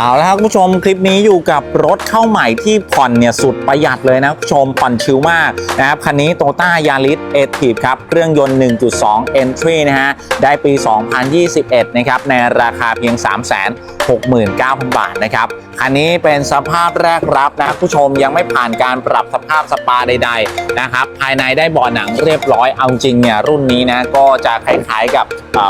เอาละครับคุณผู้ชมคลิปนี้อยู่กับรถเข้าใหม่ที่ผ่อนเนี่ยสุดประหยัดเลยนะคุณผู้ชมผ่อนชิลมากนะครับคันนี้โตต้ายาริสเอทีฟครับเครื่องยนต์ 1.2 Entry นะฮะได้ปี 2021 นะครับในราคาเพียง 369,000 บาทนะครับคันนี้เป็นสภาพแรกรับนะคุณผู้ชมยังไม่ผ่านการปรับสภาพสปาใดๆนะครับภายในได้เบาะหนังเรียบร้อยเอาจริงเนี่ยรุ่นนี้นะก็จะคล้ายๆกับ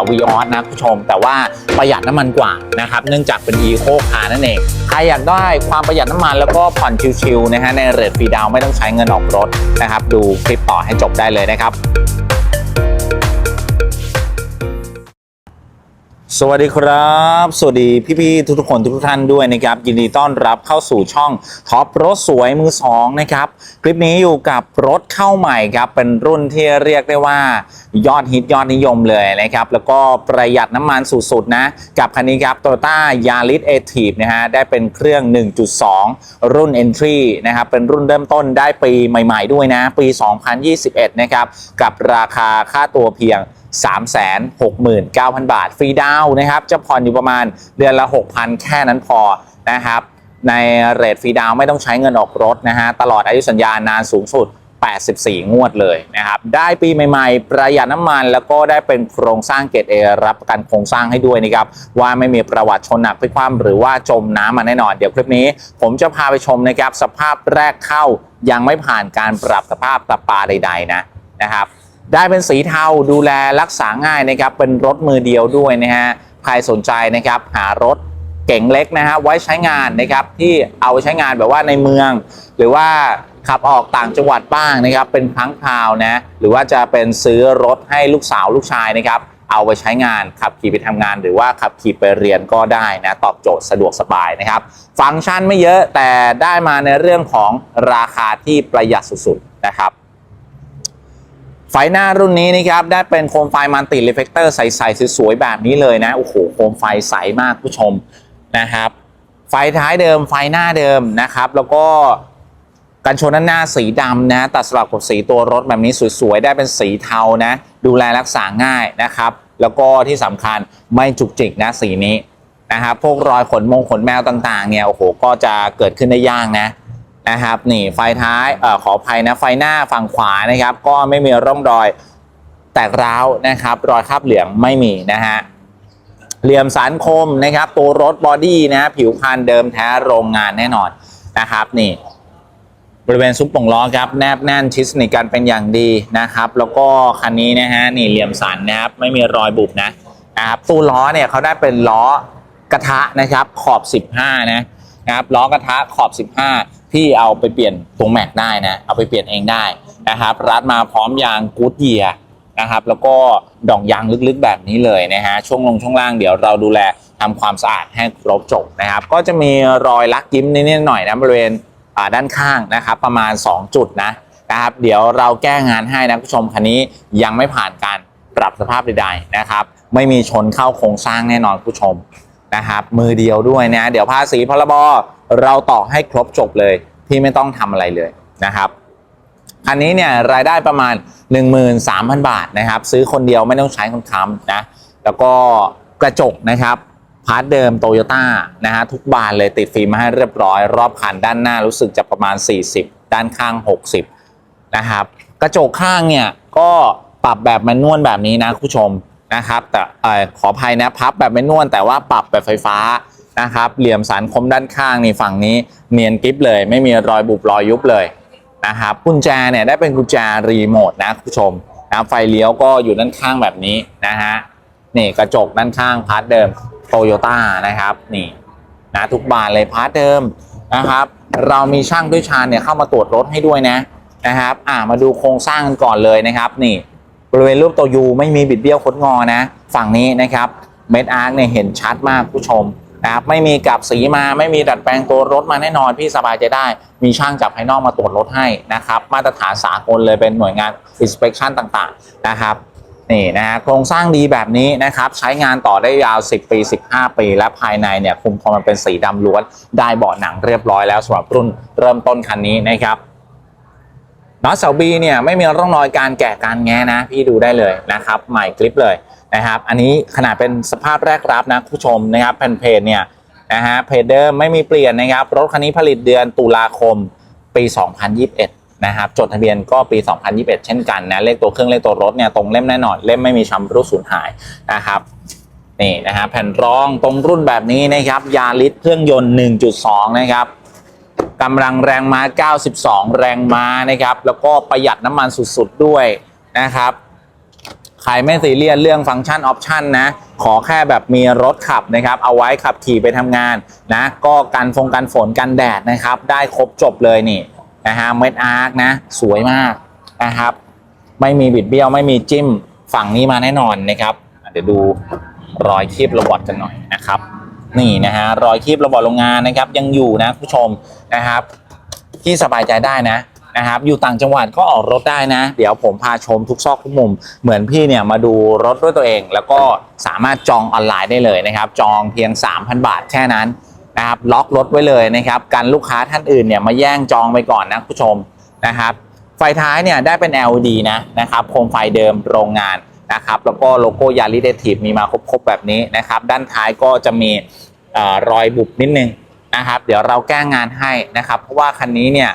วีออสนะคุณผู้ชม แต่ว่าประหยัดน้ำมันกว่านะครับเนื่องจากเป็น e ีโคคาร์นั่นเอง ใครอยากได้ความประหยัดน้ำมันแล้วก็ผ่อนชิลๆนะฮะในเรทฟรีดาวน์ไม่ต้องใช้เงินออกรถนะครับ ดูคลิปต่อให้จบได้เลยนะครับ สวัสดีครับ สวัสดีพี่ๆทุกๆคนทุกๆท่านด้วยนะครับ ยินดีต้อนรับเข้าสู่ช่องท็อปรถสวยมือสองนะครับ คลิปนี้อยู่กับรถเข้าใหม่ครับ เป็นรุ่นที่เรียกได้ว่า ยอดฮิตยอดนิยมเลยนะครับ แล้วก็ประหยัดน้ำมันสุดๆนะ กับคันนี้ครับ Toyota Yaris a t i v นะฮะ ได้เป็นเครื่อง 1.2 รุ่น Entry นะครับ เป็นรุ่นเริ่มต้นได้ปีใหม่ ๆ ด้วยนะ ปี 2021 นะครับ กับราคาค่าตัวเพียง 369,000 บาท ฟรีดาวนะครับ จะผ่อนอยู่ประมาณเดือนละ 6,000 แค่นั้นพอนะครับ ในเรทฟรีดาวไม่ต้องใช้เงินออกรถนะฮะ ตลอดอายุสัญญานานสูงสุด 84 งวดเลยนะครับ ได้ปีใหม่ๆ ประหยัดน้ำมัน แล้วก็ได้เป็นโครงสร้างเกรดเอรับประกันโครงสร้างให้ด้วยนะครับ ว่าไม่มีประวัติชนหนักพลิกคว่ำหรือว่าจมน้ำมาแน่นอน เดี๋ยวคลิปนี้ ผมจะพาไปชมนะครับ สภาพแรกเข้ายังไม่ผ่านการปรับสภาพประปาใด ๆ นะนะครับ ได้เป็นสีเทาดูแลรักษาง่ายนะครับ เป็นรถมือเดียวด้วยนะฮะใครสนใจนะครับหารถเก๋งเล็กนะฮะไว้ใช้งานนะครับที่เอาไว้ใช้งานแบบว่าในเมือง หรือว่าขับออกต่างจังหวัดบ้างนะครับ เป็นครั้งคราวนะหรือว่าจะเป็นซื้อรถให้ลูกสาวลูกชายนะครับ เอาไปใช้งานขับขี่ไปทำงาน หรือว่าขับขี่ไปเรียนก็ได้นะตอบโจทย์สะดวกสบายนะครับ ฟังก์ชันไม่เยอะแต่ได้มาในเรื่องของราคาที่ประหยัดสุดๆนะครับ ไฟหน้ารุ่นนี้นะครับได้เป็นโคมไฟมันติรีเฟกเตอร์ใสๆสวยๆแบบนี้เลยนะโอ้โหโคมไฟใสมากผู้ชมนะครับไฟท้ายเดิมไฟหน้าเดิมนะครับแล้วก็กันชนด้านหน้าสีดำนะตัดสลับกับสีตัวรถแบบนี้สวยๆได้เป็นสีเทานะดูแลรักษาง่ายนะครับแล้วก็ที่สำคัญไม่จุกจิกนะสีนี้นะครับพวกรอยขนมงขนแมวต่างๆเนี่ยโอ้โหก็จะเกิดขึ้นได้ยากนะ นะครับนี่ไฟท้ายเอ่อขออภัยนะไฟหน้าฝั่งขวานะครับ ก็ไม่มีร่องรอยแตกร้าวนะครับ รอยคราบเหลืองไม่มีนะฮะเหลี่ยมสันคมนะครับ ตัวรถบอดี้นะผิวพรรณเดิมแท้โรงงานแน่นอนนะครับนี่บริเวณซุ้มโป่งล้อครับแนบแน่นชิดสนิทกันเป็นอย่างดีนะครับ แล้วก็คันนี้นะฮะนี่เหลี่ยมสันนะครับไม่มีรอยบุบนะนะครับตู้ล้อเนี่ยเขาได้เป็นล้อกระทะนะครับขอบ 15นะนะครับล้อกระทะขอบ 15 ที่เอาไปเปลี่ยนตรงแม็กได้นะ เอาไปเปลี่ยนเองได้นะครับรัดมาพร้อมยางกูดเยียนะครับ แล้วก็ดอกยางลึกๆแบบนี้เลยนะฮะช่วงลงช่วงล่างเดี๋ยวเราดูแลทำความสะอาดให้ครบจบนะครับ ก็จะมีรอยลักยิ้มนิดๆหน่อยนะบริเวณด้านข้างนะครับ ประมาณ 2 จุดนะนะครับ เดี๋ยวเราแก้งานให้นะผู้ชมคันนี้ยังไม่ผ่านการปรับสภาพใดๆนะครับ ไม่มีชนเข้าโครงสร้างแน่นอนผู้ชม นะครับมือเดียวด้วยนะเดี๋ยวภาษีพรบเราต่อให้ครบจบเลยที่ไม่ต้องทำอะไรเลยนะครับคันนี้เนี่ยรายได้ประมาณ 13,000 บาทนะครับ ซื้อคนเดียวไม่ต้องใช้คนค้ำนะแล้วก็กระจกนะครับพาร์ทเดิมโตโยต้านะฮะทุกบานเลยติดฟิล์มมาให้เรียบร้อย รอบคันด้านหน้ารู้สึกจะประมาณ 40 ด้านข้าง 60นะครับกระจกข้างเนี่ยก็ปรับแบบแมนนวลแบบนี้นะผู้ชม นะครับ แต่ขออภัยนะพับแบบแมนนวลแต่ว่าปรับแบบไฟฟ้านะครับ เหลี่ยมสันคมด้านข้างนี่ฝั่งนี้เนียนกริฟเลย ไม่มีรอยบุบรอยยุบเลยนะครับกุญแจเนี่ยได้เป็นกุญแจรีโมทนะผู้ชมนะไฟเลี้ยวก็อยู่ด้านข้างแบบนี้นะฮะนี่กระจกด้านข้างพาร์ทเดิมโตโยต้านะครับนี่นะทุกบานเลยพาร์ทเดิมนะครับ เรามีช่างด้วยชาญเนี่ยเข้ามาตรวจรถให้ด้วยนะนะครับ อ่ามาดูโครงสร้างกันก่อนเลยนะครับ นี่ บริเวณรูปตัวยูไม่มีบิดเบี้ยวคดงอนะ ฝั่งนี้นะครับเม็ดอาร์คเนี่ยเห็นชัดมากผู้ชมนะครับไม่มีกับสีมาไม่มีดัดแปลงตัวรถมาแน่นอนพี่สบายใจได้ มีช่างจากภายนอกมาตรวจรถให้นะครับมาตรฐานสากลเลยเป็นหน่วยงาน inspection ต่างๆนะครับนี่นะโครงสร้างดีแบบนี้นะครับใช้งานต่อได้ยาว 10 ปี 15 ปี และภายในเนี่ยคุมโทนมันเป็นสีดำล้วน ได้เบาะหนังเรียบร้อยแล้วสำหรับรุ่นเริ่มต้นคันนี้นะครับ น็อตเสาบีเนี่ยไม่มีร่องรอยการแกะการแงะนะ พี่ดูได้เลยนะครับใหม่คลิปเลยนะครับ อันนี้ขนาดเป็นสภาพแรกรับนะผู้ชมนะครับแผ่นเพจเนี่ยนะฮะเพเดอร์ไม่มีเปลี่ยนนะครับ รถคันนี้ผลิตเดือนตุลาคมปี 2021 นะครับจดทะเบียนก็ปี 2021 เช่นกันนะเลขตัวเครื่องเลขตัวรถเนี่ยตรงเล่มแน่นอนเล่มไม่มีชำรุดสูญหายนะครับนี่นะฮะแผ่นรองตรงรุ่นแบบนี้นะครับยาริสเครื่องยนต์ 1.2 นะครับ กำลังแรงม้า 92 แรงม้านะครับ แล้วก็ประหยัดน้ำมันสุดๆด้วยนะครับ ใครไม่ซีเรียสเรื่องฟังก์ชันออปชันนะ ขอแค่แบบมีรถขับนะครับ เอาไว้ขับขี่ไปทำงานนะ ก็กันฟงกันฝนกันแดดนะครับ ได้ครบจบเลยนี่นะฮะเม็ดอาร์คนะ สวยมากนะครับ ไม่มีบิดเบี้ยวไม่มีจิ้มฝั่งนี้มาแน่นอนนะครับ เดี๋ยวดูรอยคีบระบอดกันหน่อยนะครับ นี่นะฮะรอยคีบระบอดโรงงานนะครับ ยังอยู่นะผู้ชมนะครับ ที่สบายใจได้นะนะครับ อยู่ต่างจังหวัดก็ออกรถได้นะ เดี๋ยวผมพาชมทุกซอกทุกมุม เหมือนพี่เนี่ยมาดูรถด้วยตัวเอง แล้วก็สามารถจองออนไลน์ได้เลยนะครับ จองเพียง 3,000 บาทแค่นั้นนะครับล็อกรถไว้เลยนะครับกันลูกค้าท่านอื่นเนี่ยมาแย่งจองไปก่อนนะผู้ชมนะครับ ไฟท้ายเนี่ยได้เป็น LED นะนะครับโคมไฟเดิมโรงงาน นะครับแล้วก็โลโก้ยาริเดทีฟมีมาครบๆแบบนี้นะครับด้านท้ายก็จะมีอรอยบุบนิดนึงนะครับเดี๋ยวเราแก้งานให้นะครับเพราะว่าคันนี้เนี่ย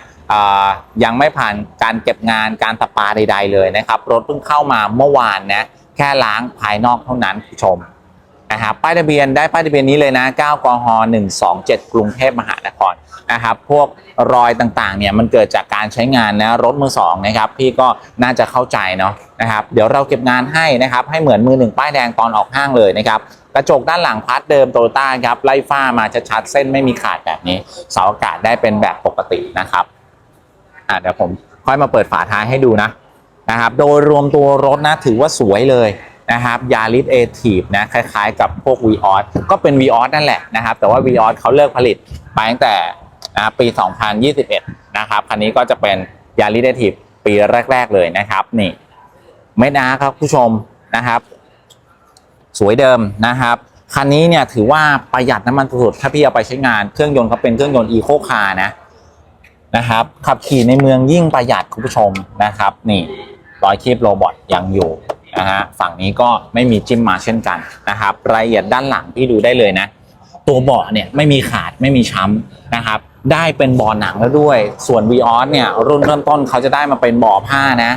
ยังไม่ผ่านการเก็บงานการตะปาใด ๆ เลยนะครับรถเพิ่งเข้ามาเมื่อวานนะแค่ล้างภายนอกเท่านั้นผู้ชม นะครับป้ายทะเบียนได้ป้ายทะเบียนนี้เลยนะ9กฮ127 กรุงเทพมหานครนะครับพวกรอยต่างๆเนี่ยมันเกิดจากการใช้งานนะรถมือสองนะครับพี่ก็น่าจะเข้าใจเนาะนะครับเดี๋ยวเราเก็บงานให้นะครับให้เหมือนมือหนึ่งป้ายแดงตอนออกห้างเลยนะครับกระจกด้านหลังพัดเดิมโตโยต้าครับไล่ฝ้ามาชัดๆเส้นไม่มีขาดแบบนี้ เสาอากาศได้เป็นแบบปกตินะครับอะเดี๋ยวผมค่อยมาเปิดฝาท้ายให้ดูนะนะครับโดยรวมตัวรถนะถือว่าสวยเลย นะครับยาริสเอทีฟนะคล้ายๆกับพวก v ีออสก็เป็น v ีออสนั่นแหละนะครับแต่ว่า v ีออสเขาเลิกผลิตไปตั้งแต่อ่าปี 2021 นะครับคันนี้ก็จะเป็นยาริสเอทีฟปีแรก ๆ เลยนะครับนี่ไม่นะครับผู้ชมนะครับ สวยเดิมนะครับคันนี้เนี่ยถือว่าประหยัดน้ำมันสุดๆถ้าพี่เอาไปใช้งานเครื่องยนต์เขาเป็นเครื่องยนต์อีโคคาร์นะนะครับขับขี่ในเมืองยิ่งประหยัดคุณผู้ชมนะครับ นี่รอยคีบโรบอทยังอยู่ นะฮะฝั่งนี้ก็ไม่มีจิ้มมาเช่นกันนะครับรายละเอียดด้านหลังพี่ดูได้เลยนะ ตัวเบาะเนี่ยไม่มีขาดไม่มีช้ำนะครับได้เป็นเบาะหนังแล้วด้วย ส่วน v ีออสเนี่ยรุ่นเริ่มต้นเขาจะได้มาเป็นเบาะผ้านะ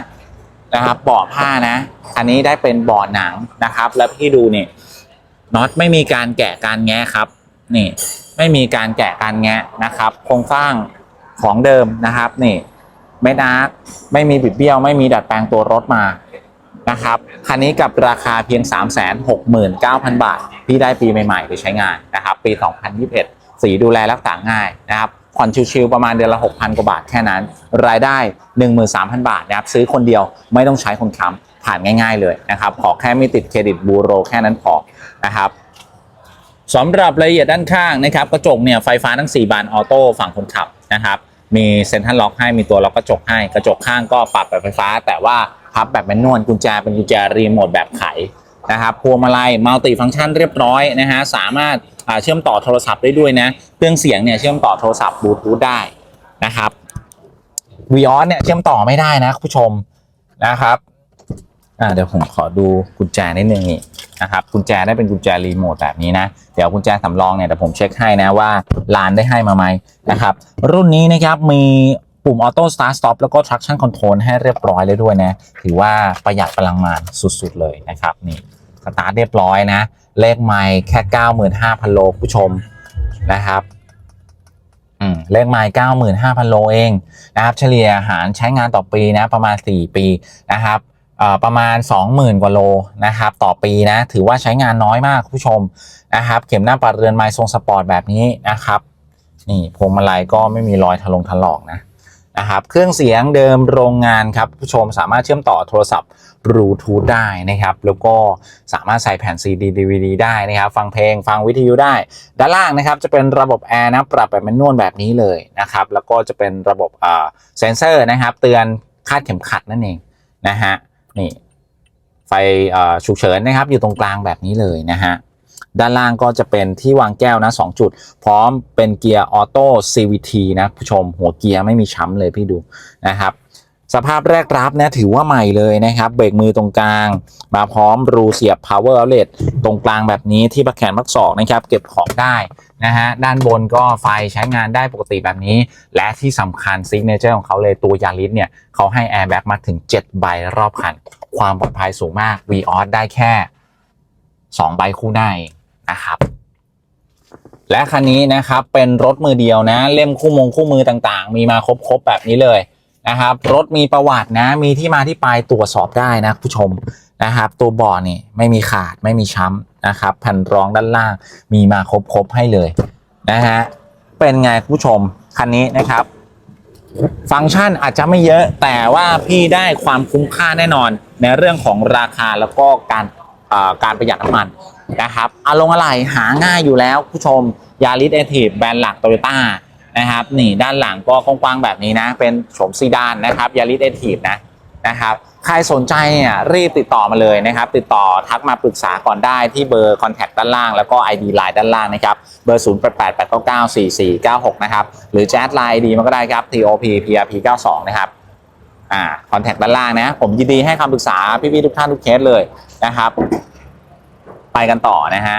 นะครับเบาะผ้านะ อันนี้ได้เป็นเบาะหนังนะครับ แล้วพี่ดูนี่น็อตไม่มีการแกะการแงะครับนี่ไม่มีการแกะการแงะนะครับ โครงสร้างของเดิมนะครับนี่ไม่นาร์กไม่มีบิดเบี้ยว ไม่มีดัดแปลงตัวรถมา นะครับคันนี้กับราคาเพียง 369,000 บาทพี่ได้ปีใหม่ๆไปใช้งานนะครับ ปี 2021 สีดูแลรักษาง่ายนะครับผ่อนชิวๆประมาณเดือนละ 6,000 กว่าบาทแค่นั้น รายได้ 13,000 บาทนะครับซื้อคนเดียวไม่ต้องใช้คนค้ำผ่านง่าย ๆเลยนะครับขอแค่ไม่ติดเครดิตบูโรแค่นั้นพอนะครับสำหรับรายละเอียดด้านข้างนะครับกระจกเนี่ยไฟฟ้าทั้ง 4 บานออโต้ฝั่งคนขับนะครับมีเซ็นทรัลล็อกให้มีตัวล็อกกระจกให้กระจกข้างก็ปรับแบบไฟฟ้า แต่ว่า พับแบบแมนนวลกุญแจเป็นกุญแจรีโมทแบบไขนะครับพวงมาลัยมัลติฟังก์ชันเรียบร้อยนะฮะสามารถาเชื่อมต่อโทรศัพท์ได้ด้วยนะเครื่องเสียงเนี่ยเชื่อมต่อโทรศัพท์บลูทูธได้นะครับวีออสเนี่ยเชื่อมต่อไม่ได้นะคุณผู้ชมนะครับอ่าเดี๋ยวผมขอดูกุญแจนิดนึงนี่นะครับกุญแจได้เป็นกุญแจรีโมทแบบนี้นะเดี๋ยวกุญแจสำรองเนี่ยเดี๋ยวผมเช็คให้นะว่าร้านได้ให้มาไหมนะครับรุ่นนี้นะครับมี ปุ่มออโต้สตาร์ทสต็อปแล้วก็ traction control ให้เรียบร้อยเลยด้วยนะ ถือว่าประหยัดพลังงานสุดๆเลยนะครับนี่สตาร์ทเรียบร้อยนะ เลขไม่แค่ 95,000 โลผู้ชมนะครับอืมเลขไมล์95,000 โลเองนะครับ เฉลี่ยหารใช้งานต่อปีนะประมาณ 4 ปีนะครับประมาณ 20,000 กว่าโลนะครับต่อปีนะถือว่าใช้งานน้อยมากผู้ชมนะครับ เข็มหน้าปัดเรือนไม้ทรงสปอร์ตแบบนี้นะครับ นี่พวงมาลัยก็ไม่มีรอยถลงถลอกนะ นะครับเครื่องเสียงเดิมโรงงานครับผู้ชมสามารถเชื่อมต่อโทรศัพท์บลูทูธได้นะครับ แล้วก็สามารถใส่แผ่น CD DVD ได้นะครับ ฟังเพลงฟังวิทยุได้ ด้านล่างนะครับจะเป็นระบบแอร์นะปรับแบบแมนนวลแบบนี้เลยนะครับ แล้วก็จะเป็นระบบอ่าเซนเซอร์นะครับ เตือนคาดเข็มขัดนั่นเองนะฮะนี่ไฟฉุกเฉินนะครับอยู่ตรงกลางแบบนี้เลยนะฮะ ด้านล่างก็จะเป็นที่วางแก้วนะ 2 จุด พร้อมเป็นเกียร์ออโต้ CVT นะผู้ชม หัวเกียร์ไม่มีช้ำเลยพี่ดูนะครับ สภาพแรกรับนะถือว่าใหม่เลยนะครับ เบรกมือตรงกลาง มาพร้อมรูเสียบ power outlet ตรงกลางแบบนี้ที่ประแขนพักศอกนะครับ เก็บของได้นะฮะด้านบนก็ไฟใช้งานได้ปกติแบบนี้ และที่สำคัญซิกเนเจอร์ของเขาเลยตัวยาริสเนี่ยเขาให้แอร์แบ็กมาถึง 7 ใบรอบคัน ความปลอดภัยสูงมาก v ีออสได้แค่ 2 ใบคู่หน้าเอง นะครับ และคันนี้นะครับเป็นรถมือเดียวนะ เล่มคู่มงคู่มือต่างๆ มีมาครบๆแบบนี้เลยนะครับ รถมีประวัตินะ มีที่มาที่ไปตรวจสอบได้นะผู้ชมนะครับ ตัวเบาะนี่ไม่มีขาดไม่มีช้ำนะครับแผ่นรองด้านล่างมีมาครบๆให้เลยนะฮะเป็นไงผู้ชมคันนี้นะครับ ฟังก์ชันอาจจะไม่เยอะแต่ว่าพี่ได้ความคุ้มค่าแน่นอนในเรื่องของราคาแล้วก็การการประหยัดน้ำมัน นะครับอารมณ์อะไรหาง่ายอยู่แล้วผู้ชมยาริสเอทีฟแบรนด์หลักโตโยต้านะครับนี่ด้านหลังก็กว้างๆแบบนี้นะ เป็นโฉมซีดานนะครับยาริสเอทีฟนะนะครับใครสนใจเนี่ยรีบติดต่อมาเลยนะครับ ติดต่อทักมาปรึกษาก่อนได้ที่เบอร์คอนแทคด้านล่าง แล้วก็ ID Line ด้านล่างนะครับ เบอร์ 0 8 8 8 9 9 4 4 9 6 นะครับ หรือแชทไลน์ดีมันก็ได้ครับ TOP PRP 92 นะครับอ่าคอนแทคด้านล่างนะ ผมยินดีให้คำปรึกษาพี่ๆทุกท่านทุกเคสเลยนะครับ ไปกันต่อนะฮะ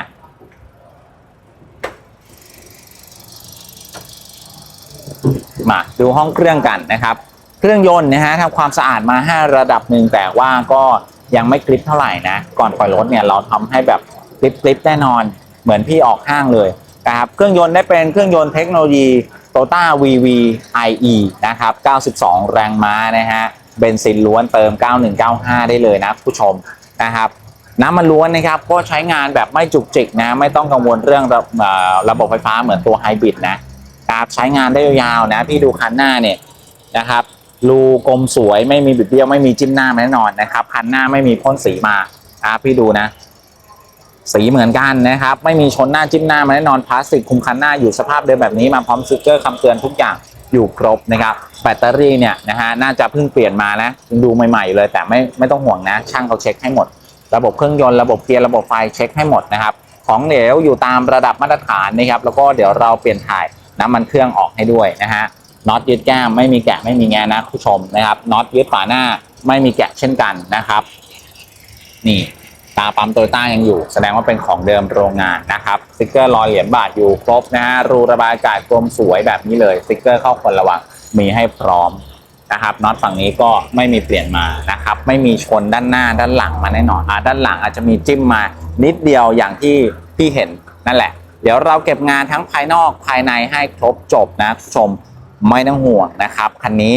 มาดูห้องเครื่องกันนะครับ เครื่องยนต์นะฮะทำความสะอาดมา 5 ระดับหนึ่งแต่ว่าก็ยังไม่กริปเท่าไหร่นะ ก่อนปล่อยรถเนี่ยเราทำให้แบบกริปกริปแน่นอน เหมือนพี่ออกห้างเลยนะครับเครื่องยนต์ได้เป็นเครื่องยนต์เทคโนโลยี Toyota VV IE นะครับ 92 แรงม้านะฮะเบนซินล้วนเติม 9195 ได้เลยนะผู้ชมนะครับ น้ำมันล้วนนะครับก็ใช้งานแบบไม่จุกจิกนะไม่ต้องกังวลเรื่องระระบบไฟฟ้าเหมือนตัวไฮบริดนะครับใช้งานได้ยาวๆนะพี่ดูคันหน้าเนี่ยนะครับรูกลมสวยไม่มีบิดเบี้ยวไม่มีจิ้มหน้าแน่นอนนะครับคันหน้าไม่มีพ่นสีมาอะพี่ดูนะ สีเหมือนกันนะครับ ไม่มีชนหน้าจิ้มหน้ามาแน่นอนพลาสติกคุมคันหน้าอยู่สภาพเดิมแบบนี้มาพร้อมสติ๊กเกอร์คำเตือนทุกอย่างอยู่ครบนะครับ แบตเตอรี่เนี่ยนะฮะน่าจะเพิ่งเปลี่ยนมานะดูใหม่ๆเลยแต่ไม่ไม่ต้องห่วงนะ ช่างเขาเช็คให้หมด ระบบเครื่องยนต์ระบบเกียร์ระบบไฟเช็คให้หมดนะครับ ของเหลวอยู่ตามระดับมาตรฐานนะครับ แล้วก็เดี๋ยวเราเปลี่ยนถ่ายน้ำมันเครื่องออกให้ด้วยนะฮะน็อตยึดแก้มไม่มีแกะไม่มีแงนะผู้ชมนะครับน็อตยึดฝาหน้าไม่มีแกะเช่นกันนะครับ นี่ตาปั๊มโตโยต้ายังอยู่ แสดงว่าเป็นของเดิมโรงงานนะครับสติ๊กเกอร์รอยเหรียญบาทอยู่ครบนะฮะรูระบายอากาศกลมสวยแบบนี้เลยสติ๊กเกอร์เข้าคนระวังมีให้พร้อม นะครับน็อตฝั่งนี้ก็ไม่มีเปลี่ยนมานะครับ ไม่มีชนด้านหน้าด้านหลังมาแน่นอนอ่าด้านหลังอาจจะมีจิ้มมานิดเดียวอย่างที่พี่เห็นนั่นแหละ เดี๋ยวเราเก็บงานทั้งภายนอกภายในให้ครบจบนะคุณชมไม่ต้องห่วงนะครับ คันนี้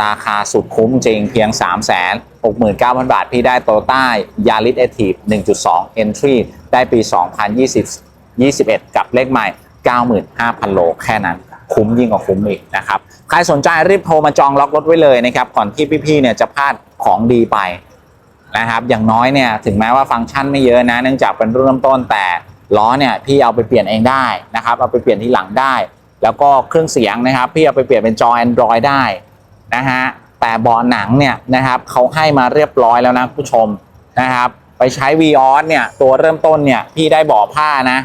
ราคาสุดคุ้มจริงเพียง 3 6 9 0 0 0 บาท พี่ได้โตต้ายาริสเอทีฟ1.2 Entry ได้ปี 2020 21 กับเลขใหม่ 95,000 โลแค่นั้น คุ้มยิ่งกว่าคุ้มอีกนะครับใครสนใจรีบโทรมาจองล็อกรถไว้เลยนะครับก่อนที่พี่ๆเนี่ยจะพลาดของดีไปนะครับอย่างน้อยเนี่ยถึงแม้ว่าฟังก์ชันไม่เยอะนะ เนื่องจากเป็นรุ่นเริ่มต้นแต่ล้อเนี่ยพี่เอาไปเปลี่ยนเองได้นะครับเอาไปเปลี่ยนที่หลังได้ แล้วก็เครื่องเสียงนะครับ พี่เอาไปเปลี่ยนเป็นจอ Android ได้นะฮะแต่เบาะหนังเนี่ยนะครับเขาให้มาเรียบร้อยแล้วนะผู้ชมนะครับ ไปใช้ v ีออสเนี่ยตัวเริ่มต้นเนี่ยพี่ได้เบาะผ้านะ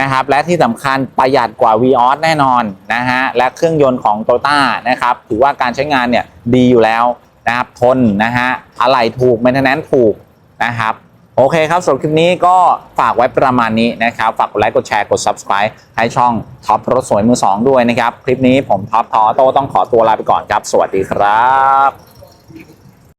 นะครับ และที่สำคัญประหยัดกว่า v ีออสแน่นอนนะฮะและเครื่องยนต์ของโตต้านะครับถือว่าการใช้งานเนี่ยดีอยู่แล้วนะครับทนนะฮะอะไรถูก m ม i n t e n a n c e ถูกนะครับโอเคครับสำหรับคลิปนี้ก็ฝากไว้ประมาณนี้นะครับ ฝากกดไลค์กดแชร์กด subscribe ให้ช่องท็อปรถสวยมือ 2 ด้วยนะครับ คลิปนี้ผมท็อปทอโต้ต้องขอตัวลาไปก่อนครับ สวัสดีครับ